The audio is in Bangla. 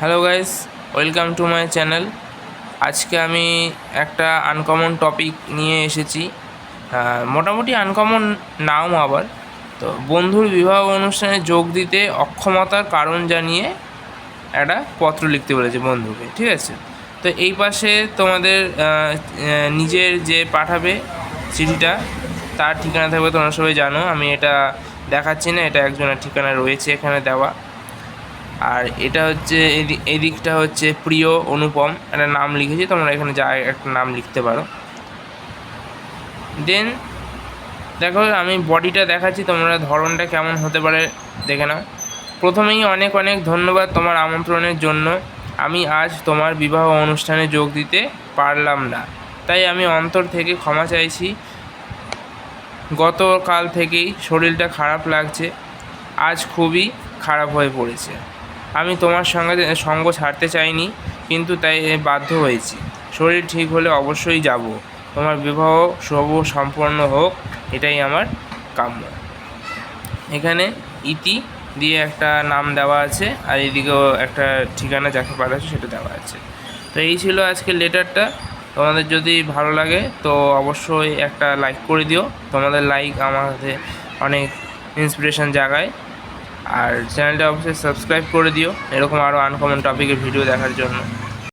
Hello guys welcome to my channel আজকে আমি একটা আনকমন টপিক নিয়ে এসেছি। মোটামুটি আনকমন নাও আবার। তো বন্ধুর বিবাহ অনুষ্ঠানে যোগ দিতে অক্ষমতার কারণ জানিয়ে একটা পত্র লিখতে বলেছে বন্ধুকে, ঠিক আছে? তো এই পাশে তোমাদের নিজের যে পাঠাবে চিঠিটা, তার ঠিকানা থাকবে তোমরা সবাই জানো। আমি এটা দেখাচ্ছি না, এটা একজনের ঠিকানা রয়েছে এখানে দেওয়া। আর এটা হচ্ছে এদি- এদিকটা হচ্ছে প্রিয় অনুপম। একটা নাম লিখেছি, তোমরা এখানে যা একটা নাম লিখতে পারো। দেন দেখো, আমি বডিটা দেখাচ্ছি, তোমরা ধরনটা কেমন হতে পারে দেখে নাও। প্রথমেই অনেক অনেক ধন্যবাদ তোমার আমন্ত্রণের জন্য। আমি আজ তোমার বিবাহ অনুষ্ঠানে যোগ দিতে পারলাম না। তাই আমি অন্তর থেকে ক্ষমা চাইছি। গতকাল থেকেই শরীরটা খারাপ লাগছে। আজ খুবই খারাপ হয়ে পড়েছে। আমি তোমার সঙ্গে সঙ্গ ছাড়তে চাইনি, কিন্তু তাই বাধ্য হয়েছি। শরীর ঠিক হলে অবশ্যই যাব। তোমার বিবাহ শুভ সম্পন্ন হোক, এটাই আমার কাম্য। এখানে ইতি দিয়ে একটা নাম দেওয়া আছে, আর এদিকেও একটা ঠিকানা যাকে পাঠাচ্ছে সেটা দেওয়া আছে। তো এই ছিল আজকের লেটারটা। তোমাদের যদি ভালো লাগে, তো অবশ্যই একটা লাইক করে দিও। তোমাদের লাইক আমাদের অনেক ইন্সপিরেশন জাগায়। আর চ্যানেলটা অবশ্যই সাবস্ক্রাইব করে দিও। এরকম আরও আনকমন টপিকের ভিডিও দেখার জন্য।